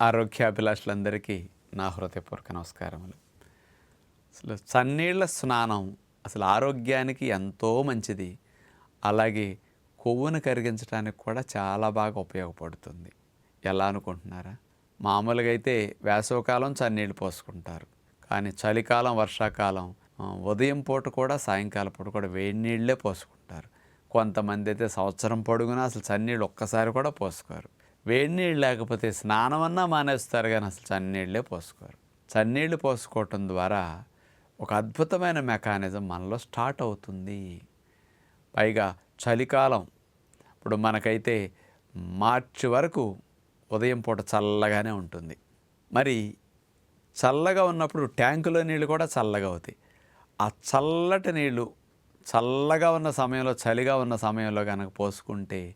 ఆరోగ్యాభిలాషులందరికీ నా హృదయపూర్వక నమస్కారములు. అసలు చన్నీళ్ళ స్నానం అసలు ఆరోగ్యానికి ఎంతో మంచిది. అలాగే కొవ్వును కరిగించడానికి కూడా చాలా బాగా ఉపయోగపడుతుంది. ఎలా అనుకుంటున్నారా? మామూలుగా అయితే వేసవకాలం చన్నీళ్ళు పోసుకుంటారు. కానీ చలికాలం వర్షాకాలం ఉదయం పూట కూడా సాయంకాలం పూట కూడా వేడి నీళ్ళే పోసుకుంటారు. కొంతమంది అయితే సంవత్సరం పొడుగునా అసలు చన్నీళ్ళు ఒక్కసారి కూడా పోసుకోరు. వేడి నీళ్ళు లేకపోతే స్నానం అన్నా మానేస్తారు కానీ అసలు చన్నీళ్ళే పోసుకోరు. చన్నీళ్ళు పోసుకోవటం ద్వారా ఒక అద్భుతమైన మెకానిజం మనలో స్టార్ట్ అవుతుంది. పైగా చలికాలం ఇప్పుడు మనకైతే మార్చి వరకు ఉదయం పూట చల్లగానే ఉంటుంది. మరి చల్లగా ఉన్నప్పుడు ట్యాంకులో నీళ్ళు కూడా చల్లగా అవుతాయి. ఆ చల్లటి నీళ్ళు చల్లగా ఉన్న సమయంలో చలిగా ఉన్న సమయంలో కనుక పోసుకుంటే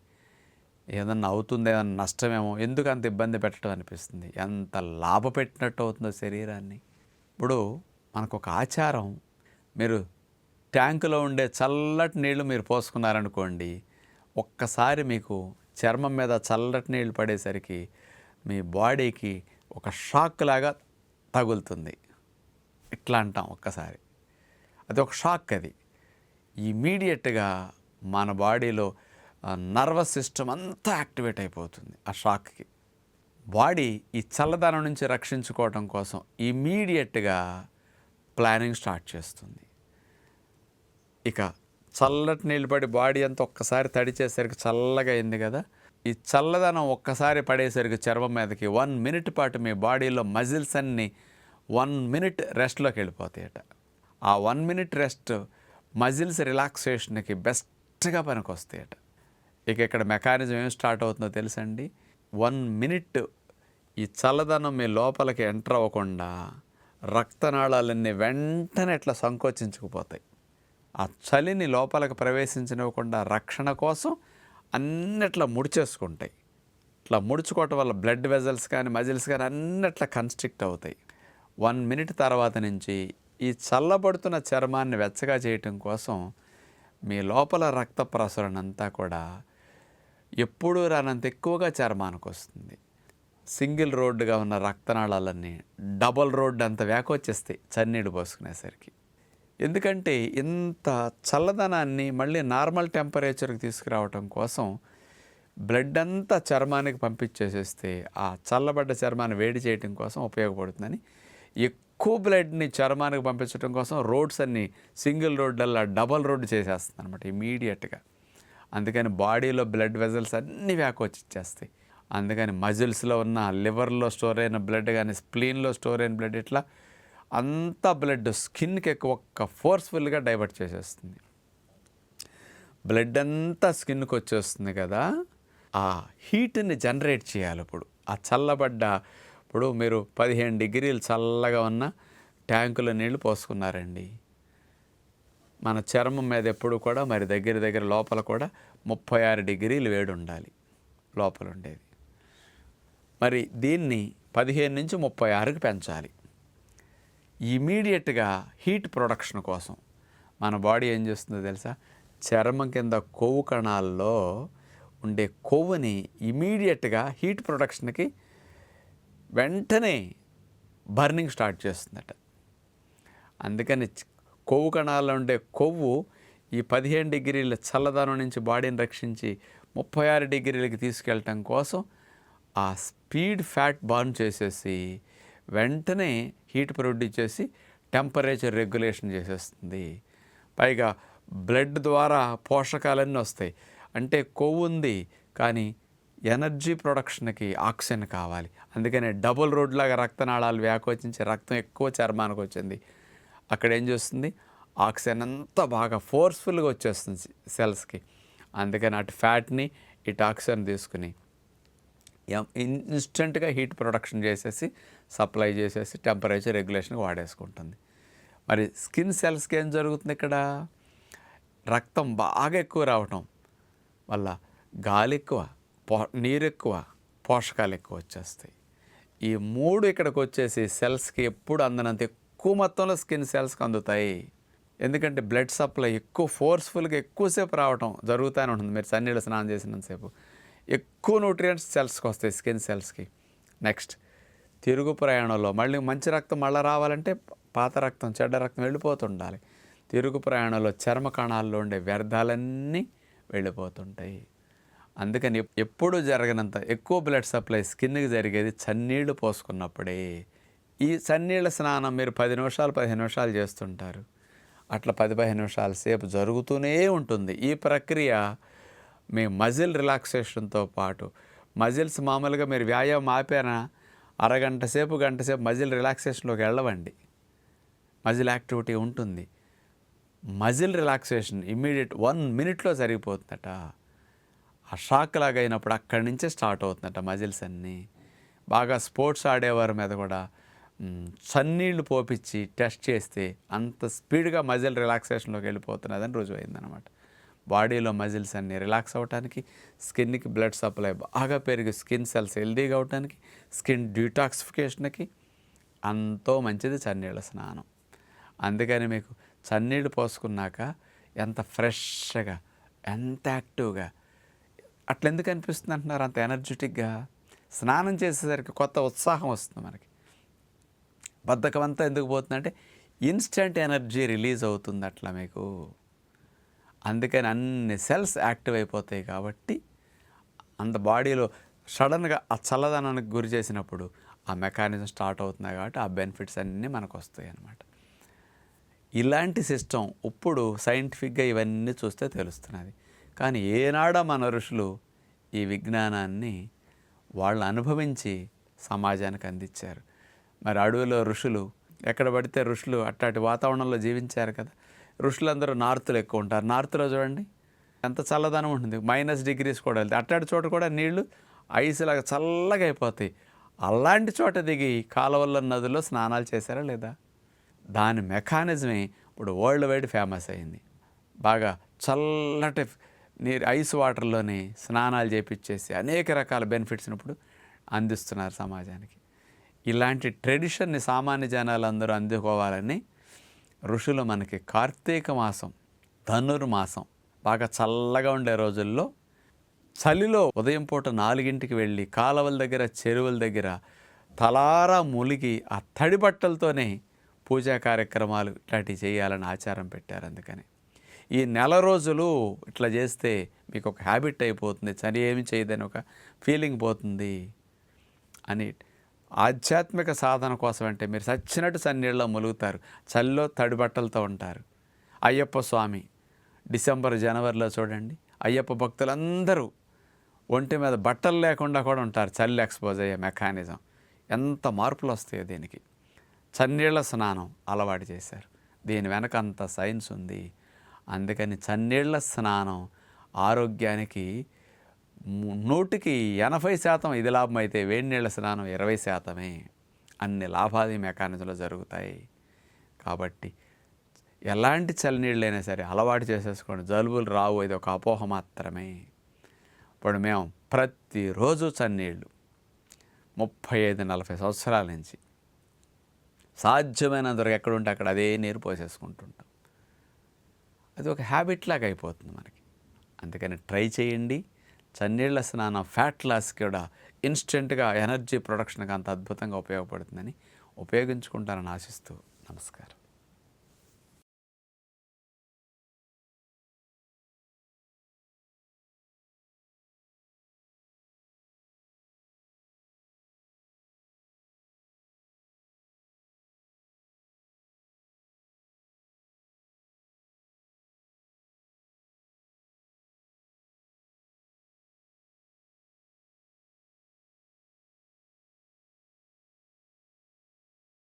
ఏదన్నా అవుతుంది ఏదన్నా నష్టమేమో ఎందుకు అంత ఇబ్బంది పెట్టడం అనిపిస్తుంది? ఎంత లాభ పెట్టినట్టు అవుతుందో శరీరాన్ని? ఇప్పుడు మనకు ఒక ఆచారం మీరు ట్యాంకులో ఉండే చల్లటి నీళ్ళు మీరు పోసుకున్నారనుకోండి ఒక్కసారి మీకు చర్మం మీద చల్లటి నీళ్ళు పడేసరికి మీ బాడీకి ఒక షాక్ లాగా తగులుతుంది. ఇట్లా అంటాం ఒక్కసారి. అది ఒక షాక్ అది. ఇమీడియట్గా మన బాడీలో నర్వస్ సిస్టమ్ అంతా యాక్టివేట్ అయిపోతుంది ఆ షాక్కి. బాడీ ఈ చల్లదనం నుంచి రక్షించుకోవటం కోసం ఇమీడియట్గా ప్లానింగ్ స్టార్ట్ చేస్తుంది. ఇక చల్లటి నీళ్ళు పడి బాడీ అంతా ఒక్కసారి తడిచేసరికి చల్లగా అయింది కదా. ఈ చల్లదనం ఒక్కసారి పడేసరికి చర్మం మీదకి వన్ మినిట్ పాటు మీ బాడీలో మజిల్స్ అన్నీ వన్ మినిట్ రెస్ట్లోకి వెళ్ళిపోతాయట. ఆ వన్ మినిట్ రెస్ట్ మజిల్స్ రిలాక్సేషన్కి బెస్ట్గా పనికొస్తాయట. ఇక ఇక్కడ మెకానిజం ఏం స్టార్ట్ అవుతుందో తెలుసండి. వన్ మినిట్ ఈ చల్లదనం మీ లోపలికి ఎంటర్ అవ్వకుండా రక్తనాళాలన్నీ వెంటనే ఇట్లా సంకోచించుకుపోతాయి. ఆ చలిని లోపలికి ప్రవేశించనివ్వకుండా రక్షణ కోసం అన్నిట్లా ముడిచేసుకుంటాయి. ఇట్లా ముడుచుకోవటం వల్ల బ్లడ్ వెజల్స్ కానీ మజిల్స్ కానీ అన్నిట్లా కన్స్ట్రిక్ట్ అవుతాయి. వన్ మినిట్ తర్వాత నుంచి ఈ చల్లబడుతున్న చర్మాన్ని వెచ్చగా చేయటం కోసం మీ లోపల రక్త ప్రసరణ అంతా కూడా ఎప్పుడూ రానంత ఎక్కువగా చర్మానికి వస్తుంది సింగిల్ రోడ్డుగా ఉన్న రక్తనాళాలన్నీ డబల్ రోడ్డు అంత వేకొచ్చేస్తాయి చన్నీడు పోసుకునేసరికి. ఎందుకంటే ఇంత చల్లదనాన్ని మళ్ళీ నార్మల్ టెంపరేచర్కి తీసుకురావటం కోసం బ్లడ్ అంతా చర్మానికి పంపించేసేస్తే ఆ చల్లబడ్డ చర్మాన్ని వేడి చేయటం కోసం ఉపయోగపడుతుందని ఎక్కువ బ్లడ్ని చర్మానికి పంపించడం కోసం రోడ్స్ అన్ని సింగిల్ రోడ్డల్లా డబల్ రోడ్డు చేసేస్తుంది అనమాట ఇమీడియట్గా. అందుకని బాడీలో బ్లడ్ వెజల్స్ అన్నీ వ్యాకొచ్చి ఇచ్చేస్తాయి. అందుకని మజిల్స్లో ఉన్న లివర్లో స్టోర్ అయిన బ్లడ్ కానీ స్ప్లీన్లో స్టోర్ అయిన బ్లడ్ ఇట్లా అంతా బ్లడ్ స్కిన్కి ఎక్కువ ఒక్క ఫోర్స్ఫుల్గా డైవర్ట్ చేసేస్తుంది. బ్లడ్ అంతా స్కిన్కి వచ్చేస్తుంది కదా ఆ హీట్ని జనరేట్ చేయాలి ఇప్పుడు. ఆ చల్లబడ్డ ఇప్పుడు మీరు పదిహేను డిగ్రీలు చల్లగా ఉన్న ట్యాంకులో నీళ్ళు పోసుకున్నారండి. మన చర్మం మీద ఎప్పుడు కూడా మరి దగ్గర దగ్గర లోపల కూడా ముప్పై ఆరు డిగ్రీలు వేడి ఉండాలి లోపల ఉండేది మరి దీన్ని పదిహేను నుంచి ముప్పై ఆరుకి పెంచాలి. ఇమీడియట్గా హీట్ ప్రొడక్షన్ కోసం మన బాడీ ఏం చేస్తుందో తెలుసా? చర్మం కింద కొవ్వు కణాల్లో ఉండే కొవ్వుని ఇమీడియట్గా హీట్ ప్రొడక్షన్కి వెంటనే బర్నింగ్ స్టార్ట్ చేస్తుందట. అందుకని కొవ్వు కణాల్లో ఉండే కొవ్వు ఈ పదిహేను డిగ్రీల చల్లదనం నుంచి బాడీని రక్షించి ముప్పై ఆరు డిగ్రీలకి తీసుకెళ్ళటం కోసం ఆ స్పీడ్ ఫ్యాట్ బర్న్ చేసేసి వెంటనే హీట్ ప్రొడ్యూస్ చేసి టెంపరేచర్ రెగ్యులేషన్ చేసేస్తుంది. పైగా బ్లడ్ ద్వారా పోషకాలన్నీ వస్తాయి. అంటే కొవ్వు ఉంది కానీ ఎనర్జీ ప్రొడక్షన్కి ఆక్సిజన్ కావాలి. అందుకనే డబుల్ రోడ్లాగా రక్తనాళాలు వ్యాకోచించి రక్తం ఎక్కువ చర్మానికి వచ్చింది. అక్కడ ఏం చేస్తుంది? ఆక్సిజన్ అంతా బాగా ఫోర్స్ఫుల్గా వచ్చేస్తుంది సెల్స్కి అందుకని అటు ఫ్యాట్ని ఇటు ఆక్సిజన్ తీసుకుని ఎం- ఇన్స్టెంట్గా హీట్ ప్రొడక్షన్ చేసేసి సప్లై చేసేసి టెంపరేచర్ రెగ్యులేషన్కి వాడేసుకుంటుంది. మరి స్కిన్ సెల్స్కి ఏం జరుగుతుంది ఇక్కడ? రక్తం బాగా ఎక్కువ రావటం వల్ల గాలి ఎక్కువ పో నీరు ఎక్కువ పోషకాలు ఎక్కువ వచ్చేస్తాయి. ఈ మూడు ఇక్కడికి వచ్చేసి సెల్స్కి ఎప్పుడు అందనంత ఎక్కువ మొత్తంలో స్కిన్ సెల్స్కి అందుతాయి. ఎందుకంటే బ్లడ్ సప్లై ఎక్కువ ఫోర్స్ఫుల్గా ఎక్కువసేపు రావటం జరుగుతూనే ఉంటుంది. మీరు సన్నీళ్ళు స్నానం చేసినంతసేపు. ఎక్కువ న్యూట్రియంట్స్ సెల్స్కి వస్తాయి స్కిన్ సెల్స్కి. నెక్స్ట్ తిరుగు ప్రయాణంలో మళ్ళీ మంచి రక్తం మళ్ళీ రావాలంటే పాత రక్తం చెడ్డ రక్తం వెళ్ళిపోతుండాలి. తిరుగు ప్రయాణంలో చర్మ కణాల్లో ఉండే వ్యర్థాలన్నీ వెళ్ళిపోతుంటాయి. అందుకని ఎప్పుడూ జరగనంత ఎక్కువ బ్లడ్ సప్లై స్కిన్కి జరిగేది చన్నీళ్ళు పోసుకున్నప్పుడే. ఈ చన్నీళ్ళ స్నానం మీరు పది నిమిషాలు పదిహేను నిమిషాలు చేస్తుంటారు. అట్లా పది పదిహేను నిమిషాల సేపు జరుగుతూనే ఉంటుంది. ఈ ప్రక్రియ మీ మజిల్ రిలాక్సేషన్తో పాటు మజిల్స్ మామూలుగా మీరు వ్యాయామం ఆపేనా అరగంట సేపు గంట సేపు మజిల్ రిలాక్సేషన్లోకి వెళ్ళవండి. మజిల్ యాక్టివిటీ ఉంటుంది. మజిల్ రిలాక్సేషన్ ఇమ్మీడియట్ వన్ మినిట్లో జరిగిపోతుందట. ఆ షాక్ లాగా అయినప్పుడు అక్కడి నుంచే స్టార్ట్ అవుతుందట మజిల్స్ అన్నీ. బాగా స్పోర్ట్స్ ఆడేవారి మీద కూడా చన్నీళ్ళు పోపించి టెస్ట్ చేస్తే అంత స్పీడ్గా మజిల్ రిలాక్సేషన్లోకి వెళ్ళిపోతున్నదని అయిందనమాట బాడీలో మజిల్స్ అన్నీ రిలాక్స్ అవ్వడానికి స్కిన్కి బ్లడ్ సప్లై బాగా పెరిగి స్కిన్ సెల్స్ హెల్దీగా అవడానికి స్కిన్ డ్యూటాక్సిఫికేషన్కి అంతో మంచిది చన్నీళ్ళ స్నానం. అందుకని మీకు చన్నీళ్ళు పోసుకున్నాక ఎంత ఫ్రెష్గా ఎంత యాక్టివ్గా అట్లెందుకు అనిపిస్తుంది అంటున్నారు అంత ఎనర్జెటిక్గా? స్నానం చేసేసరికి కొత్త ఉత్సాహం వస్తుంది మనకి. బద్ధకం అంతా ఎందుకు పోతుందంటే ఇన్స్టెంట్ ఎనర్జీ రిలీజ్ అవుతుంది అట్లా మీకు. అందుకని అన్ని సెల్స్ యాక్టివ్ అయిపోతాయి కాబట్టి అంత బాడీలో సడన్గా ఆ చల్లదనానికి గురి చేసినప్పుడు ఆ మెకానిజం స్టార్ట్ అవుతున్నాయి కాబట్టి ఆ బెనిఫిట్స్ అన్నీ మనకు వస్తాయి అన్నమాట. ఇలాంటి సిస్టమ్ ఇప్పుడు సైంటిఫిక్గా ఇవన్నీ చూస్తే తెలుస్తున్నది. కానీ ఏనాడో మన ఋషులు ఈ విజ్ఞానాన్ని వాళ్ళు అనుభవించి సమాజానికి అందించారు. మరి అడవిలో ఋషులు ఎక్కడ పడితే ఋషులు అట్లాంటి వాతావరణంలో జీవించారు కదా. ఋషులందరూ నార్తులు ఎక్కువ ఉంటారు. నార్త్లో చూడండి ఎంత చల్లదనం ఉంటుంది. మైనస్ డిగ్రీస్ కూడా వెళ్తాయి. అట్లాంటి చోట కూడా నీళ్ళు ఐసులాగా చల్లగా అయిపోతాయి. అలాంటి చోట దిగి కాలువల్లో నదుల్లో స్నానాలు చేశారా లేదా? దాని మెకానిజమే ఇప్పుడు వరల్డ్ వైడ్ ఫేమస్ అయింది. బాగా చల్లటి నీరు ఐస్ వాటర్లోనే స్నానాలు చేపించేసి అనేక రకాల బెనిఫిట్స్ని ఇప్పుడు అందిస్తున్నారు సమాజానికి. ఇలాంటి ట్రెడిషన్ని సామాన్య జనాలందరూ అందుకోవాలని ఋషులు మనకి కార్తీక మాసం ధనుర్మాసం బాగా చల్లగా ఉండే రోజుల్లో చలిలో ఉదయం పూట నాలుగింటికి వెళ్ళి కాలవల దగ్గర చెరువుల దగ్గర తలారా ములిగి ఆ తడి బట్టలతోనే పూజా కార్యక్రమాలు ఇట్లాంటివి చేయాలని ఆచారం పెట్టారు అందుకని. ఈ నెల రోజులు ఇట్లా చేస్తే మీకు ఒక హ్యాబిట్ అయిపోతుంది చని ఏమి చేయదని ఒక ఫీలింగ్ పోతుంది అని ఆధ్యాత్మిక సాధన కోసం అంటే మీరు చచ్చినట్టు సన్నీళ్ళలో ములుగుతారు. చల్లో తడి బట్టలతో ఉంటారు. అయ్యప్ప స్వామి డిసెంబర్ జనవరిలో చూడండి. అయ్యప్ప భక్తులందరూ ఒంటి మీద బట్టలు లేకుండా కూడా ఉంటారు. చల్లి ఎక్స్పోజ్ అయ్యే మెకానిజం. ఎంత మార్పులు వస్తాయో దీనికి. చన్నీళ్ళ స్నానం అలవాటు చేశారు. దీని వెనక అంత సైన్స్ ఉంది. అందుకని చన్నీళ్ళ స్నానం ఆరోగ్యానికి నూటికి ఎనభై శాతం ఇది లాభం అయితే వేడి నీళ్ళ స్నానం ఇరవై శాతమే. అన్ని లాభాది మెకానిజంలో జరుగుతాయి. కాబట్టి ఎలాంటి చలినీళ్ళైనా సరే అలవాటు చేసేసుకోండి. జలుబులు రావు ఇది ఒక అపోహ మాత్రమే. ఇప్పుడు మేము ప్రతిరోజు చన్నీళ్ళు ముప్పై ఐదు నలభై సంవత్సరాల నుంచి సాధ్యమైన వరకు ఎక్కడ ఉంటే అక్కడ అదే నీరు పోసేసుకుంటుంటాం. అది ఒక హ్యాబిట్ లాగా అయిపోతుంది మనకి. అందుకని ట్రై చేయండి. చన్నీళ్ళ స్నానం ఫ్యాట్ లాస్ కూడా ఇన్స్టెంట్గా ఎనర్జీ ప్రొడక్షన్కి అంత అద్భుతంగా ఉపయోగపడుతుందని ఉపయోగించుకుంటారని ఆశిస్తూ నమస్కారం.